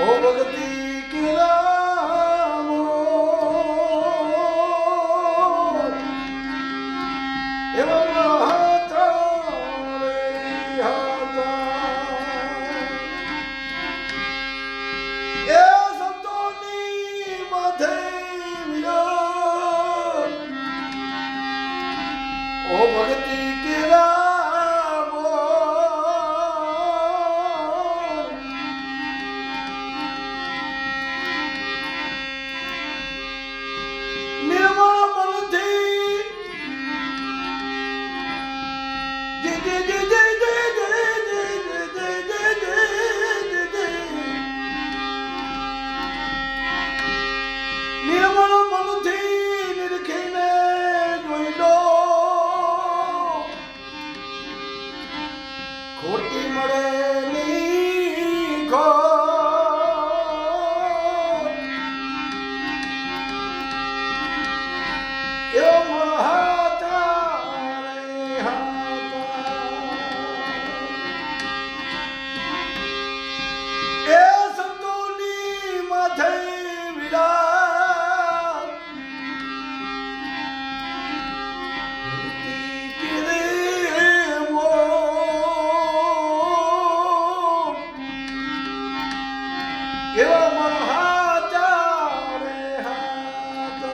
ઓ ભગતી કે નામો એવા મહાતા એ ભગતી ખોટી મળે ની ખો Lleva la